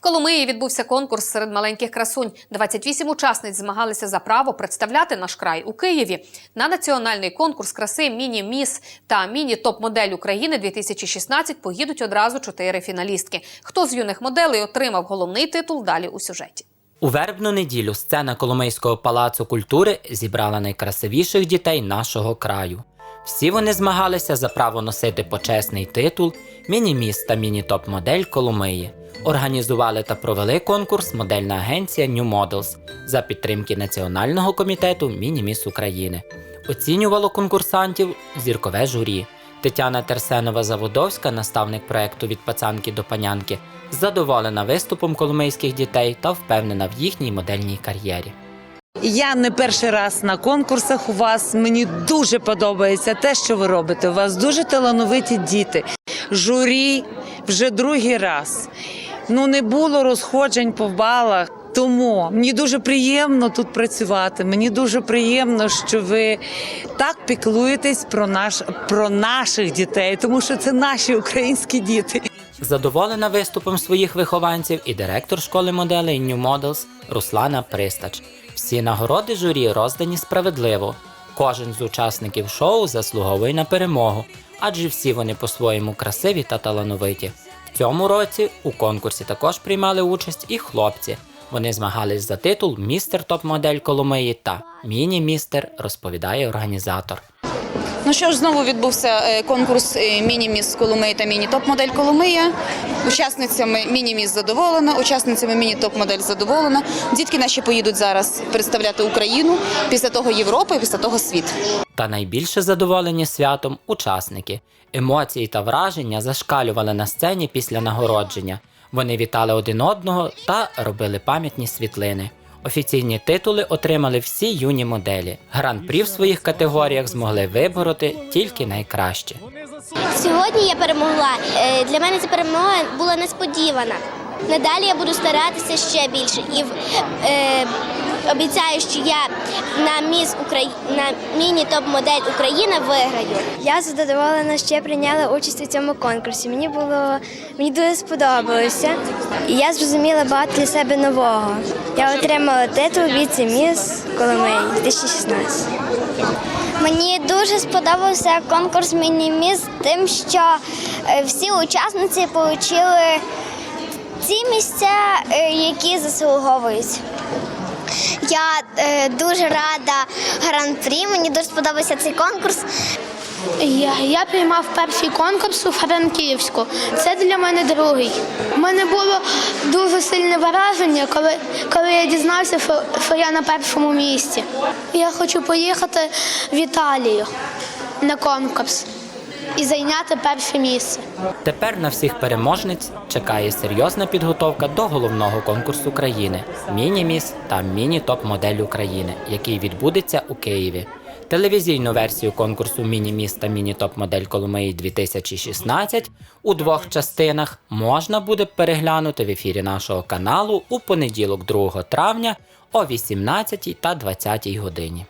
Коломиї відбувся конкурс серед маленьких красунь. 28 учасниць змагалися за право представляти наш край у Києві. На національний конкурс краси Міні Міс та Міні Топ Модель України 2016 поїдуть одразу чотири фіналістки. Хто з юних моделей отримав головний титул? Далі у сюжеті. У вербну неділю сцена Коломийського палацу культури зібрала найкрасивіших дітей нашого краю. Всі вони змагалися за право носити почесний титул Міні-міс та міні-топ-модель Коломиї. Організували та провели конкурс модельна агенція New Models за підтримки Національного комітету Міні-міс України. Оцінювало конкурсантів зіркове журі. Тетяна Терсенова-Заводовська, наставник проекту від пацанки до панянки, задоволена виступом коломийських дітей та впевнена в їхній модельній кар'єрі. Я не перший раз на конкурсах у вас. Мені дуже подобається те, що ви робите. У вас дуже талановиті діти. Журі вже другий раз. Ну не було розходжень по балах. Тому мені дуже приємно тут працювати. Мені дуже приємно, що ви так піклуєтесь про наш про наших дітей, тому що це наші українські діти. Задоволена виступом своїх вихованців і директор школи моделей New Models Руслана Пристач. Всі нагороди журі роздані справедливо. Кожен з учасників шоу заслуговує на перемогу, адже всі вони по-своєму красиві та талановиті. В цьому році у конкурсі також приймали участь і хлопці. Вони змагались за титул Містер Топ-модель Коломиї та Міні-містер, розповідає організатор. Ну що ж, знову відбувся е, конкурс е, міні-міс Коломиї та міні-топ-модель Коломия. Учасницями міні-міс задоволена, учасницями міні-топ-модель задоволена. Дітки наші поїдуть зараз представляти Україну, після того Європу і після того світ. Та найбільше задоволені святом учасники. Емоції та враження зашкалювали на сцені після нагородження. Вони вітали один одного та робили пам'ятні світлини. Офіційні титули отримали всі юні моделі. Гран-прі в своїх категоріях змогли вибороти тільки найкращі. Сьогодні я перемогла. Е, Для мене ця перемога була несподівана. Надалі я буду старатися ще більше і е, обіцяю, що я на міс Украї... на міні топ модель Україна виграю. Я задоволена, що я прийняла участь у цьому конкурсі. Мені було мені дуже сподобалося. І я зрозуміла багато для себе нового. Я отримала титул віце-міс Коломиї 2016. Мені дуже сподобався конкурс Мініміс тим, що е, всі учасниці отримали ті місця, е, які заслуговують. Я е, дуже рада гран-прі. Мені дуже сподобався цей конкурс. Я, я приймав перший конкурс у Франківську. Це для мене другий. У мене було дуже сильне враження, коли, коли я дізнався, що, я на першому місці. Я хочу поїхати в Італію на конкурс і зайняти перше місце. Тепер на всіх переможниць чекає серйозна підготовка до головного конкурсу країни Міні-міс та Міні-топ-модель України, який відбудеться у Києві. Телевізійну версію конкурсу Міні-міста Міні-топ-модель Коломиї 2016 у двох частинах можна буде переглянути в ефірі нашого каналу у понеділок 2 травня о 18 та 20 годині.